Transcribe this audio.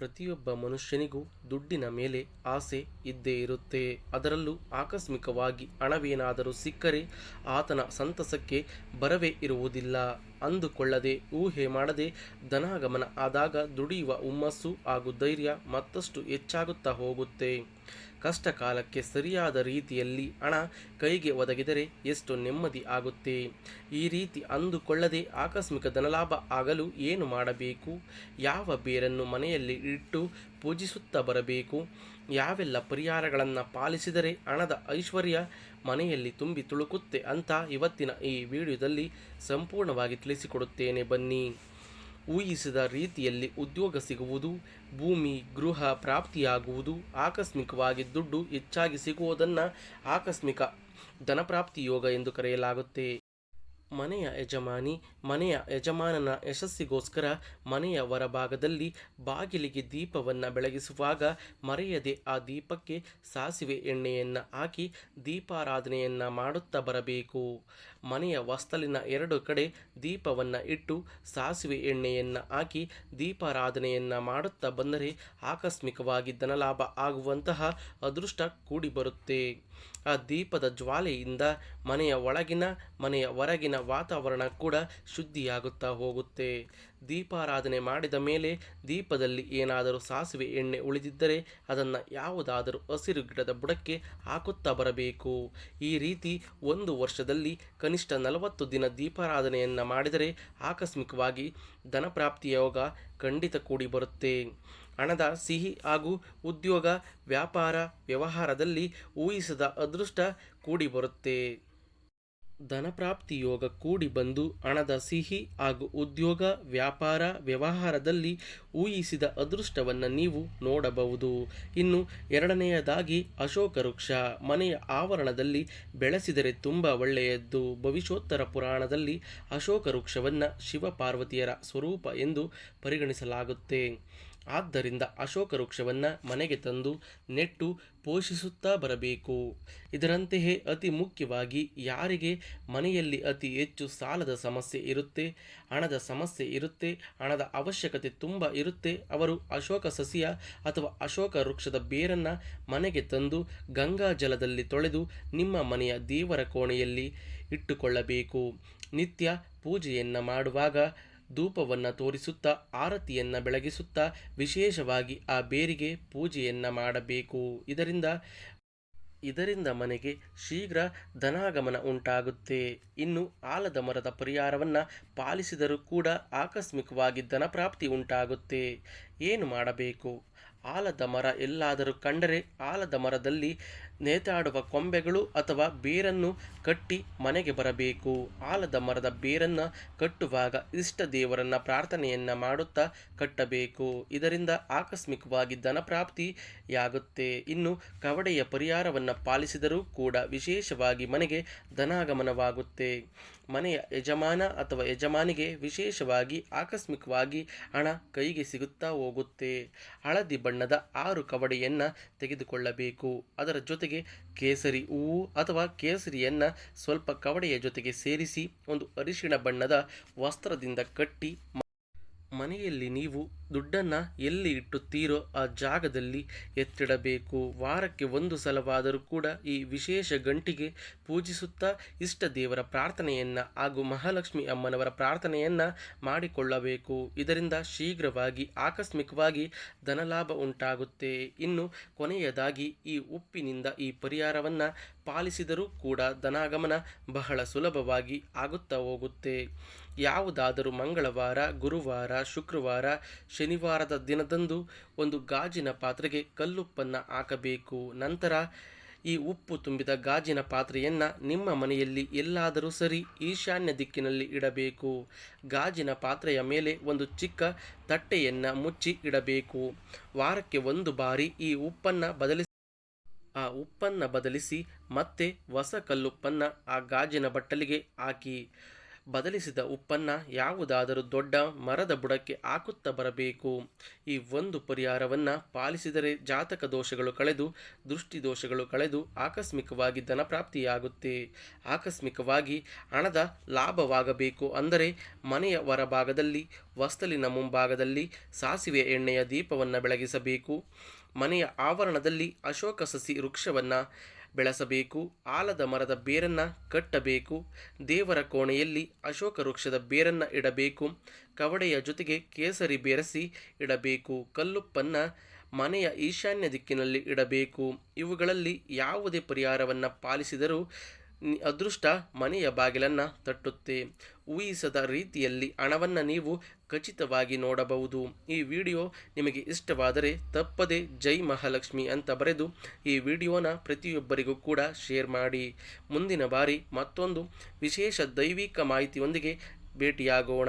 ಪ್ರತಿಯೊಬ್ಬ ಮನುಷ್ಯನಿಗೂ ದುಡ್ಡಿನ ಮೇಲೆ ಆಸೆ ಇದ್ದೇ ಇರುತ್ತೆ. ಅದರಲ್ಲೂ ಆಕಸ್ಮಿಕವಾಗಿ ಹಣವೇನಾದರೂ ಸಿಕ್ಕರೆ ಆತನ ಸಂತಸಕ್ಕೆ ಬರವೇ ಇರುವುದಿಲ್ಲ. ಅಂದುಕೊಳ್ಳದೆ, ಊಹೆ ಮಾಡದೆ ಧನಾಗಮನ ಆದಾಗ ದುಡಿಯುವ ಹುಮ್ಮಸ್ಸು ಹಾಗೂ ಧೈರ್ಯ ಮತ್ತಷ್ಟು ಹೆಚ್ಚಾಗುತ್ತಾ ಹೋಗುತ್ತೆ. ಕಷ್ಟ ಕಾಲಕ್ಕೆ ಸರಿಯಾದ ರೀತಿಯಲ್ಲಿ ಹಣ ಕೈಗೆ ಒದಗಿದರೆ ಎಷ್ಟು ನೆಮ್ಮದಿ ಆಗುತ್ತೆ. ಈ ರೀತಿ ಅಂದುಕೊಳ್ಳದೆ ಆಕಸ್ಮಿಕ ಧನಲಾಭ ಆಗಲು ಏನು ಮಾಡಬೇಕು? ಯಾವ ಬೇರನ್ನು ಮನೆಯಲ್ಲಿ ಇಟ್ಟು ಪೂಜಿಸುತ್ತಾ ಬರಬೇಕು? ಯಾವೆಲ್ಲ ಪರಿಹಾರಗಳನ್ನು ಪಾಲಿಸಿದರೆ ಹಣದ ಐಶ್ವರ್ಯ ಮನೆಯಲ್ಲಿ ತುಂಬಿ ತುಳುಕುತ್ತೆ ಅಂತ ಇವತ್ತಿನ ಈ ವಿಡಿಯೋದಲ್ಲಿ ಸಂಪೂರ್ಣವಾಗಿ ತಿಳಿಸಿಕೊಡುತ್ತೇನೆ ಬನ್ನಿ. ಊಹಿಸಿದ ರೀತಿಯಲ್ಲಿ ಉದ್ಯೋಗ ಸಿಗುವುದು, ಭೂಮಿ, ಗೃಹ ಪ್ರಾಪ್ತಿಯಾಗುವುದು, ಆಕಸ್ಮಿಕವಾಗಿ ದುಡ್ಡು ಹೆಚ್ಚಾಗಿ ಸಿಗುವುದನ್ನು ಆಕಸ್ಮಿಕ ಧನಪ್ರಾಪ್ತಿ ಯೋಗ ಎಂದು ಕರೆಯಲಾಗುತ್ತೆ. ಮನೆಯ ಯಜಮಾನಿ, ಮನೆಯ ಯಜಮಾನನ ಯಶಸ್ಸಿಗೋಸ್ಕರ ಮನೆಯ ಹೊರಭಾಗದಲ್ಲಿ ಬಾಗಿಲಿಗೆ ದೀಪವನ್ನು ಬೆಳಗಿಸುವಾಗ ಮರೆಯದೆ ಆ ದೀಪಕ್ಕೆ ಸಾಸಿವೆ ಎಣ್ಣೆಯನ್ನು ಹಾಕಿ ದೀಪಾರಾಧನೆಯನ್ನು ಮಾಡುತ್ತಾ ಬರಬೇಕು. ಮನೆಯ ವಸ್ತಲಿನ ಎರಡು ಕಡೆ ದೀಪವನ್ನು ಇಟ್ಟು ಸಾಸಿವೆ ಎಣ್ಣೆಯನ್ನು ಹಾಕಿ ದೀಪಾರಾಧನೆಯನ್ನು ಮಾಡುತ್ತಾ ಬಂದರೆ ಆಕಸ್ಮಿಕವಾಗಿ ಧನಲಾಭ ಆಗುವಂತಹ ಅದೃಷ್ಟ ಕೂಡಿ ಬರುತ್ತೆ ಆ ದೀಪದ ಜ್ವಾಲೆಯಿಂದ ಮನೆಯ ಒಳಗಿನ, ಮನೆಯ ಹೊರಗಿನ ವಾತಾವರಣ ಕೂಡ ಶುದ್ಧಿಯಾಗುತ್ತಾ ಹೋಗುತ್ತೆ. ದೀಪಾರಾಧನೆ ಮಾಡಿದ ಮೇಲೆ ದೀಪದಲ್ಲಿ ಏನಾದರೂ ಸಾಸಿವೆ ಎಣ್ಣೆ ಉಳಿದಿದ್ದರೆ ಅದನ್ನು ಯಾವುದಾದರೂ ಹಸಿರು ಗಿಡದ ಬುಡಕ್ಕೆ ಹಾಕುತ್ತಾ ಬರಬೇಕು. ಈ ರೀತಿ ಒಂದು ವರ್ಷದಲ್ಲಿ ಕನಿಷ್ಠ ನಲವತ್ತು ದಿನ ದೀಪಾರಾಧನೆಯನ್ನು ಮಾಡಿದರೆ ಆಕಸ್ಮಿಕವಾಗಿ ಧನಪ್ರಾಪ್ತಿಯ ಯೋಗ ಖಂಡಿತ ಕೂಡಿ ಬರುತ್ತೆ. ಹಣದ ಸಿಹಿ ಹಾಗೂ ಉದ್ಯೋಗ ವ್ಯಾಪಾರ ವ್ಯವಹಾರದಲ್ಲಿ ಊಹಿಸದ ಅದೃಷ್ಟ ಕೂಡಿ ಬರುತ್ತೆ. ಧನಪ್ರಾಪ್ತಿ ಯೋಗ ಕೂಡಿ ಬಂದು ಹಣದ ಸಿಹಿ ಹಾಗೂ ಉದ್ಯೋಗ, ವ್ಯಾಪಾರ, ವ್ಯವಹಾರದಲ್ಲಿ ಊಹಿಸಿದ ಅದೃಷ್ಟವನ್ನು ನೀವು ನೋಡಬಹುದು. ಇನ್ನು ಎರಡನೆಯದಾಗಿ ಅಶೋಕ ವೃಕ್ಷ. ಮನೆಯ ಆವರಣದಲ್ಲಿ ಬೆಳೆಸಿದರೆ ತುಂಬ ಒಳ್ಳೆಯದ್ದು. ಭವಿಷ್ಯೋತ್ತರ ಪುರಾಣದಲ್ಲಿ ಅಶೋಕ ವೃಕ್ಷವನ್ನು ಶಿವಪಾರ್ವತಿಯರ ಸ್ವರೂಪ ಎಂದು ಪರಿಗಣಿಸಲಾಗುತ್ತೆ. ಆದ್ದರಿಂದ ಅಶೋಕ ವೃಕ್ಷವನ್ನು ಮನೆಗೆ ತಂದು ನೆಟ್ಟು ಪೋಷಿಸುತ್ತಾ ಬರಬೇಕು. ಇದರಂತೆಯೇ ಅತಿ ಮುಖ್ಯವಾಗಿ ಯಾರಿಗೆ ಮನೆಯಲ್ಲಿ ಅತಿ ಹೆಚ್ಚು ಸಾಲದ ಸಮಸ್ಯೆ ಇರುತ್ತೆ, ಹಣದ ಸಮಸ್ಯೆ ಇರುತ್ತೆ, ಹಣದ ಅವಶ್ಯಕತೆ ತುಂಬ ಇರುತ್ತೆ, ಅವರು ಅಶೋಕ ಸಸಿಯ ಅಥವಾ ಅಶೋಕ ವೃಕ್ಷದ ಬೇರನ್ನು ಮನೆಗೆ ತಂದು ಗಂಗಾ ಜಲದಲ್ಲಿ ತೊಳೆದು ನಿಮ್ಮ ಮನೆಯ ದೇವರ ಕೋಣೆಯಲ್ಲಿ ಇಟ್ಟುಕೊಳ್ಳಬೇಕು. ನಿತ್ಯ ಪೂಜೆಯನ್ನು ಮಾಡುವಾಗ ಧೂಪವನ್ನು ತೋರಿಸುತ್ತಾ, ಆರತಿಯನ್ನು ಬೆಳಗಿಸುತ್ತಾ, ವಿಶೇಷವಾಗಿ ಆ ಬೇರಿಗೆ ಪೂಜೆಯನ್ನು ಮಾಡಬೇಕು. ಇದರಿಂದ ಇದರಿಂದ ಮನೆಗೆ ಶೀಘ್ರ ಧನಾಗಮನ ಉಂಟಾಗುತ್ತೆ. ಇನ್ನು ಆಲದ ಮರದ ಪರಿಹಾರವನ್ನು ಪಾಲಿಸಿದರೂ ಕೂಡ ಆಕಸ್ಮಿಕವಾಗಿ ಧನಪ್ರಾಪ್ತಿ ಉಂಟಾಗುತ್ತೆ. ಏನು ಮಾಡಬೇಕು? ಆಲದ ಮರ ಎಲ್ಲಾದರೂ ಕಂಡರೆ ಆಲದ ಮರದಲ್ಲಿ ನೇತಾಡುವ ಕೊಂಬೆಗಳು ಅಥವಾ ಬೇರನ್ನು ಕಟ್ಟಿ ಮನೆಗೆ ಬರಬೇಕು. ಆಲದ ಮರದ ಬೇರನ್ನು ಕಟ್ಟುವಾಗ ಇಷ್ಟ ದೇವರನ್ನ ಪ್ರಾರ್ಥನೆಯನ್ನು ಮಾಡುತ್ತಾ ಕಟ್ಟಬೇಕು. ಇದರಿಂದ ಆಕಸ್ಮಿಕವಾಗಿ ಧನಪ್ರಾಪ್ತಿಯಾಗುತ್ತೆ. ಇನ್ನು ಕವಡೆಯ ಪರಿಹಾರವನ್ನು ಪಾಲಿಸಿದರೂ ಕೂಡ ವಿಶೇಷವಾಗಿ ಮನೆಗೆ ಧನಾಗಮನವಾಗುತ್ತೆ. ಮನೆಯ ಯಜಮಾನ ಅಥವಾ ಯಜಮಾನಿಗೆ ವಿಶೇಷವಾಗಿ ಆಕಸ್ಮಿಕವಾಗಿ ಹಣ ಕೈಗೆ ಸಿಗುತ್ತಾ ಹೋಗುತ್ತೆ. ಹಳದಿ ಬಣ್ಣದ ಆರು ಕವಡೆಯನ್ನು ತೆಗೆದುಕೊಳ್ಳಬೇಕು. ಅದರ ಜೊತೆಗೆ ಕೇಸರಿ ಹೂವು ಅಥವಾ ಕೇಸರಿಯನ್ನು ಸ್ವಲ್ಪ ಕವಡೆಯ ಜೊತೆಗೆ ಸೇರಿಸಿ ಒಂದು ಅರಿಶಿಣ ಬಣ್ಣದ ವಸ್ತ್ರದಿಂದ ಕಟ್ಟಿ ಮನೆಯಲ್ಲಿ ನೀವು ದುಡ್ಡನ್ನು ಎಲ್ಲಿ ಇಟ್ಟುತ್ತೀರೋ ಆ ಜಾಗದಲ್ಲಿ ಎತ್ತಿಡಬೇಕು. ವಾರಕ್ಕೆ ಒಂದು ಸಲವಾದರೂ ಕೂಡ ಈ ವಿಶೇಷ ಗಂಟಿಗೆ ಪೂಜಿಸುತ್ತಾ ಇಷ್ಟ ದೇವರ ಪ್ರಾರ್ಥನೆಯನ್ನು ಹಾಗೂ ಮಹಾಲಕ್ಷ್ಮಿ ಅಮ್ಮನವರ ಪ್ರಾರ್ಥನೆಯನ್ನು ಮಾಡಿಕೊಳ್ಳಬೇಕು. ಇದರಿಂದ ಶೀಘ್ರವಾಗಿ ಆಕಸ್ಮಿಕವಾಗಿ ಧನಲಾಭ ಉಂಟಾಗುತ್ತೆ. ಇನ್ನು ಕೊನೆಯದಾಗಿ ಈ ಉಪ್ಪಿನಿಂದ ಈ ಪರಿಹಾರವನ್ನು ಪಾಲಿಸಿದರೂ ಕೂಡ ಧನಾಗಮನ ಬಹಳ ಸುಲಭವಾಗಿ ಆಗುತ್ತಾ ಹೋಗುತ್ತೆ. ಯಾವುದಾದರೂ ಮಂಗಳವಾರ, ಗುರುವಾರ, ಶುಕ್ರವಾರ, ಶನಿವಾರದ ದಿನದಂದು ಒಂದು ಗಾಜಿನ ಪಾತ್ರೆಗೆ ಕಲ್ಲುಪ್ಪನ್ನು ಹಾಕಬೇಕು. ನಂತರ ಈ ಉಪ್ಪು ತುಂಬಿದ ಗಾಜಿನ ಪಾತ್ರೆಯನ್ನು ನಿಮ್ಮ ಮನೆಯಲ್ಲಿ ಎಲ್ಲಾದರೂ ಸರಿ ಈಶಾನ್ಯ ದಿಕ್ಕಿನಲ್ಲಿ ಇಡಬೇಕು. ಗಾಜಿನ ಪಾತ್ರೆಯ ಮೇಲೆ ಒಂದು ಚಿಕ್ಕ ತಟ್ಟೆಯನ್ನು ಮುಚ್ಚಿ ಇಡಬೇಕು. ವಾರಕ್ಕೆ ಒಂದು ಬಾರಿ ಈ ಉಪ್ಪನ್ನು ಬದಲಿಸಿ, ಆ ಉಪ್ಪನ್ನು ಬದಲಿಸಿ ಮತ್ತೆ ಹೊಸ ಕಲ್ಲುಪ್ಪನ್ನು ಆ ಗಾಜಿನ ಬಟ್ಟಲಿಗೆ ಹಾಕಿ. ಬದಲಿಸಿದ ಉಪ್ಪನ್ನು ಯಾವುದಾದರೂ ದೊಡ್ಡ ಮರದ ಬುಡಕ್ಕೆ ಹಾಕುತ್ತಾ ಬರಬೇಕು. ಈ ಒಂದು ಪರಿಹಾರವನ್ನು ಪಾಲಿಸಿದರೆ ಜಾತಕ ದೋಷಗಳು ಕಳೆದು, ದೃಷ್ಟಿ ದೋಷಗಳು ಕಳೆದು ಆಕಸ್ಮಿಕವಾಗಿ ಧನಪ್ರಾಪ್ತಿಯಾಗುತ್ತೆ ಆಕಸ್ಮಿಕವಾಗಿ ಹಣದ ಲಾಭವಾಗಬೇಕು ಅಂದರೆ ಮನೆಯ ಹೊರಭಾಗದಲ್ಲಿ, ವಸ್ತಲಿನ ಮುಂಭಾಗದಲ್ಲಿ ಸಾಸಿವೆ ಎಣ್ಣೆಯ ದೀಪವನ್ನು ಬೆಳಗಿಸಬೇಕು. ಮನೆಯ ಆವರಣದಲ್ಲಿ ಅಶೋಕ ಸಸಿ ವೃಕ್ಷವನ್ನು ಬೆಳೆಸಬೇಕು, ಆಲದ ಮರದ ಬೇರನ್ನು ಕಟ್ಟಬೇಕು, ದೇವರ ಕೋಣೆಯಲ್ಲಿ ಅಶೋಕ ವೃಕ್ಷದ ಬೇರನ್ನು ಇಡಬೇಕು, ಕವಡೆಯ ಜೊತೆಗೆ ಕೇಸರಿ ಬೆರೆಸಿ ಇಡಬೇಕು, ಕಲ್ಲುಪ್ಪನ್ನು ಮನೆಯ ಈಶಾನ್ಯ ದಿಕ್ಕಿನಲ್ಲಿ ಇಡಬೇಕು. ಇವುಗಳಲ್ಲಿ ಯಾವುದೇ ಪರಿಹಾರವನ್ನು ಪಾಲಿಸಿದರೂ ಅದೃಷ್ಟ ಮನೆಯ ಬಾಗಿಲನ್ನು ತಟ್ಟುತ್ತೆ. ಊಹಿಸದ ರೀತಿಯಲ್ಲಿ ಹಣವನ್ನು ನೀವು ಖಚಿತವಾಗಿ ನೋಡಬಹುದು. ಈ ವಿಡಿಯೋ ನಿಮಗೆ ಇಷ್ಟವಾದರೆ ತಪ್ಪದೆ ಜೈ ಮಹಾಲಕ್ಷ್ಮಿ ಅಂತ ಬರೆದು ಈ ವಿಡಿಯೋನ ಪ್ರತಿಯೊಬ್ಬರಿಗೂ ಕೂಡ ಶೇರ್ ಮಾಡಿ. ಮುಂದಿನ ಬಾರಿ ಮತ್ತೊಂದು ವಿಶೇಷ ದೈವಿಕ ಮಾಹಿತಿಯೊಂದಿಗೆ ಭೇಟಿಯಾಗೋಣ.